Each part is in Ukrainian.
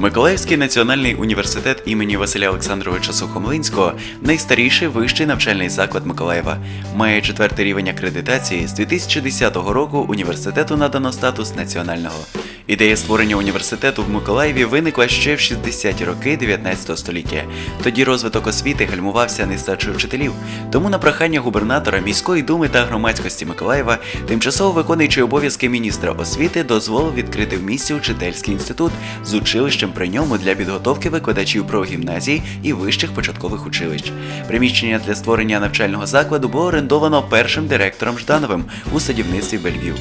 Миколаївський національний університет імені Василя Олександровича Сухомлинського найстаріший вищий навчальний заклад Миколаєва. Має четвертий рівень акредитації. З 2010 року університету надано статус національного. Ідея створення університету в Миколаєві виникла ще в 60-ті роки 19 століття. Тоді розвиток освіти гальмувався нестачею вчителів. Тому на прохання губернатора міської думи та громадськості Миколаєва тимчасово виконуючий обов'язки міністра освіти дозволив відкрити в місті учительський інститут з училищем при ньому для підготовки викладачів прогімназій і вищих початкових училищ. Приміщення для створення навчального закладу було орендовано першим директором Ждановим у садівництві Бельвів.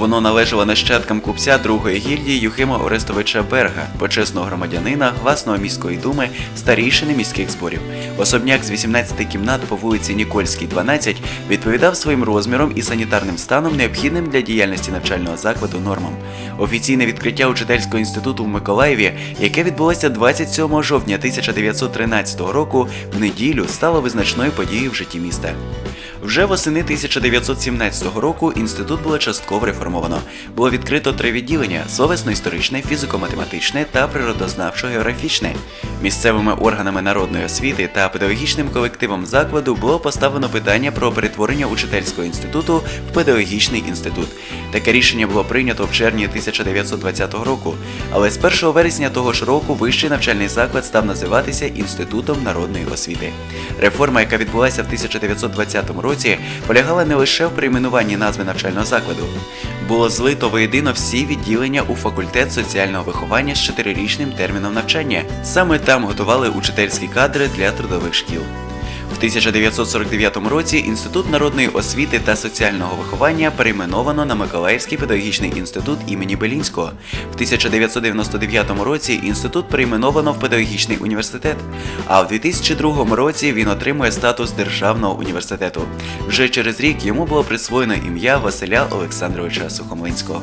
Воно належало нащадкам купця другої гільдії Юхима Орестовича Берга, почесного громадянина, власного міської думи, старійшини міських зборів. Особняк з 18 кімнат по вулиці Нікольській, 12 відповідав своїм розміром і санітарним станом, необхідним для діяльності навчального закладу нормам. Офіційне відкриття учительського інституту в Миколаєві, яке відбулося 27 жовтня 1913 року, в неділю стало визначною подією в житті міста. Вже восени 1917 року інститут було частково реформовано. Було відкрито три відділення: словесно-історичне, фізико-математичне та природознавчо-географічне. Місцевими органами народної освіти та педагогічним колективом закладу було поставлено питання про перетворення учительського інституту в педагогічний інститут. Таке рішення було прийнято в червні 1920 року, але з 1 вересня того ж року вищий навчальний заклад став називатися Інститутом народної освіти. Реформа, яка відбулася в 1920 році, полягала не лише в перейменуванні назви навчального закладу. Було злито воєдино всі відділення у факультет соціального виховання з чотирирічним терміном навчання. Саме там готували учительські кадри для трудових шкіл. В 1949 році Інститут народної освіти та соціального виховання перейменовано на Миколаївський педагогічний інститут імені Белінського. В 1999 році інститут перейменовано в педагогічний університет. А в 2002 році він отримує статус державного університету. Вже через рік йому було присвоєно ім'я Василя Олександровича Сухомлинського.